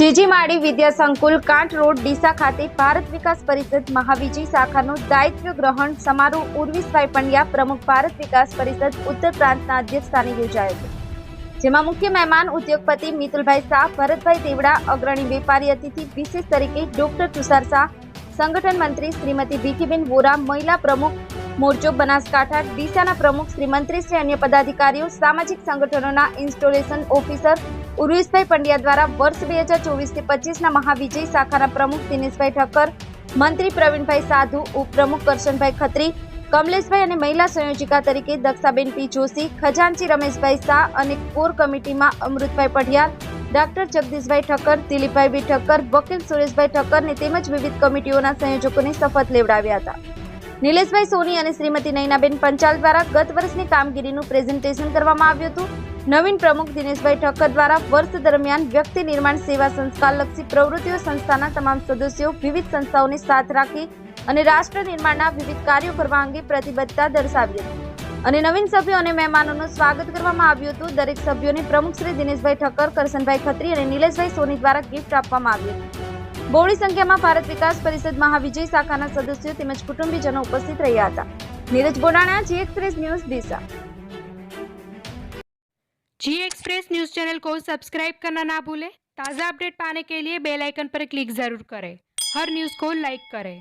જીજી માળી વિદ્યા સંકુલ કાંઠ રોડ ડીસા ખાતે ભારત વિકાસ પરિષદ મહાવિજય શાખાનું દાયિત્વ ગ્રહણ સમારોહ ઉર્વિશભાઈ પંડ્યા પ્રમુખ ભારત વિકાસ પરિષદ ઉત્તર પ્રાંતના અધ્યક્ષસ્થાને યોજાયો હતો. જેમાં મુખ્ય મહેમાન ઉદ્યોગપતિ મિતુલભાઈ શાહ, ભરતભાઈ દેવડા, અગ્રણી વેપારી અતિથિ વિશેષ તરીકે ડોક્ટર તુષાર શાહ, સંગઠન મંત્રી શ્રીમતી ભીખીબેન વોરા, મહિલા પ્રમુખ મોરચો બનાસકાંઠા ડીસાના પ્રમુખ શ્રી મંત્રી શ્રી અન્ય પદાધિકારીઓ, સામાજિક સંગઠનોના ઇન્સ્ટોલેશન ઓફિસર ઉર્વિશભાઈ પંડ્યા દ્વારા વર્ષ બે હજાર ચોવીસથી પચીસના મહાવિજય શાખાના પ્રમુખ દિનેશભાઈ ઠક્કર, મંત્રી પ્રવીણભાઈ સાધુ, ઉપપ્રમુખ કરશનભાઈ ખત્રી, કમલેશભાઈ અને મહિલા સંયોજિકા તરીકે દક્ષાબેન પી જોશી, ખજાનચી રમેશભાઈ શાહ અને કોર કમિટીમાં અમૃતભાઈ પઢિયાર ડોક્ટર જગદીશભાઈ ઠક્કર, દિલીપભાઈ બી ઠક્કર, વકીલ સુરેશભાઈ ઠક્કરને તેમજ વિવિધ કમિટીઓના સંયોજકોને શપથ લેવડાવ્યા હતા. નિલેશભાઈ સોની અને શ્રીમતી નયનાબેન પંચાલ દ્વારા ગત વર્ષની કામગીરીનું પ્રેઝન્ટેશન કરવામાં આવ્યું હતું. નવીન પ્રમુખ દિનેશભાઈ ઠક્કર દ્વારા વર્ષ દરમિયાન વ્યક્તિ નિર્માણ સેવા સંસ્કારલક્ષી પ્રવૃત્તિઓ સંસ્થાના તમામ સદસ્યો વિવિધ સંસ્થાઓને સાથ રાખી અને રાષ્ટ્ર નિર્માણના વિવિધ કાર્યો કરવા અંગે પ્રતિબદ્ધતા દર્શાવી હતી. અને નવીન સભ્યો અને મહેમાનોનું સ્વાગત કરવામાં આવ્યું હતું. દરેક સભ્યોને પ્રમુખ શ્રી દિનેશભાઈ ઠક્કર, કરશનભાઈ ખત્રી અને નિલેશભાઈ સોની દ્વારા ગિફ્ટ આપવામાં આવી હતી. બહોળી સંખ્યામાં ભારત વિકાસ પરિષદ મહાવિજય શાખાના સદસ્યો તેમજ કુટુંબીજનો ઉપસ્થિત રહ્યા હતા Neeraj Bodana ji express news Deesa G express news channel को सब्सक्राइब करना ना भूलें ताज़ा अपडेट पाने के लिए बेल आइकन पर क्लिक ज़रूर करें हर न्यूज़ को लाइक करें